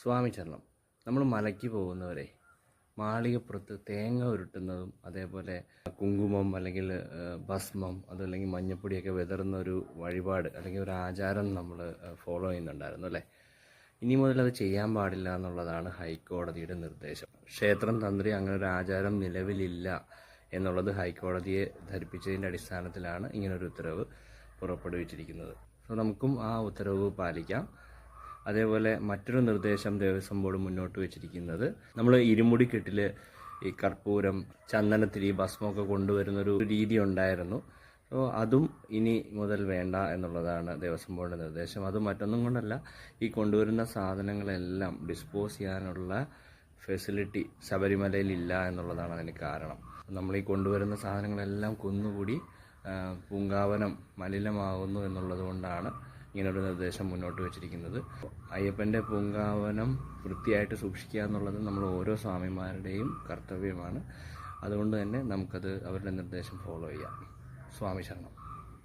സ്വാമി ചരണം. നമ്മൾ മലയ്ക്ക് പോകുന്നവരെ മാളികപ്പുറത്ത് തേങ്ങ ഉരുട്ടുന്നതും അതേപോലെ കുങ്കുമം അല്ലെങ്കിൽ ഭസ്മം അതല്ലെങ്കിൽ മഞ്ഞപ്പൊടിയൊക്കെ വിതറുന്ന ഒരു വഴിപാട് അല്ലെങ്കിൽ ഒരു ആചാരം നമ്മൾ ഫോളോ ചെയ്യുന്നുണ്ടായിരുന്നു അല്ലേ? ഇനി മുതൽ അത് ചെയ്യാൻ പാടില്ല എന്നുള്ളതാണ് ഹൈക്കോടതിയുടെ നിർദ്ദേശം. ക്ഷേത്രം തന്ത്രി അങ്ങനെ ഒരു ആചാരം നിലവിലില്ല എന്നുള്ളത് ഹൈക്കോടതിയെ ധരിപ്പിച്ചതിന്റെ അടിസ്ഥാനത്തിലാണ് ഇങ്ങനൊരു ഉത്തരവ് പുറപ്പെടുവിച്ചിരിക്കുന്നത്. സോ നമുക്കും ആ ഉത്തരവ് പാലിക്കാം. അതേപോലെ മറ്റൊരു നിർദ്ദേശം ദേവസ്വം ബോർഡ് മുന്നോട്ട് വെച്ചിരിക്കുന്നത്. നമ്മൾ ഇരുമുടിക്കെട്ടിൽ ഈ കർപ്പൂരം ചന്ദനത്തിരി ഭസ്മമൊക്കെ കൊണ്ടുവരുന്നൊരു രീതി ഉണ്ടായിരുന്നു. അപ്പോൾ അതും ഇനി മുതൽ വേണ്ട എന്നുള്ളതാണ് ദേവസ്വം ബോർഡിന്റെ നിർദ്ദേശം. അത് മറ്റൊന്നും കൊണ്ടല്ല ഈ കൊണ്ടുവരുന്ന സാധനങ്ങളെല്ലാം ഡിസ്പോസ് ചെയ്യാനുള്ള ഫെസിലിറ്റി ശബരിമലയിൽ ഇല്ല എന്നുള്ളതാണ് അതിന് കാരണം. നമ്മൾ ഈ കൊണ്ടുവരുന്ന സാധനങ്ങളെല്ലാം കുന്നുകൂടി പൂങ്കാവനം മലിനമാകുന്നു എന്നുള്ളത് കൊണ്ടാണ് ഇങ്ങനൊരു നിർദ്ദേശം മുന്നോട്ട് വെച്ചിരിക്കുന്നത്. അയ്യപ്പന്റെ പൂങ്കാവനം വൃത്തിയായിട്ട് സൂക്ഷിക്കുക എന്നുള്ളത് നമ്മൾ ഓരോ സ്വാമിമാരുടെയും കർത്തവ്യമാണ്. അതുകൊണ്ട് തന്നെ നമുക്കത് അവരുടെ നിർദ്ദേശം ഫോളോ ചെയ്യാം. സ്വാമി ശരണം.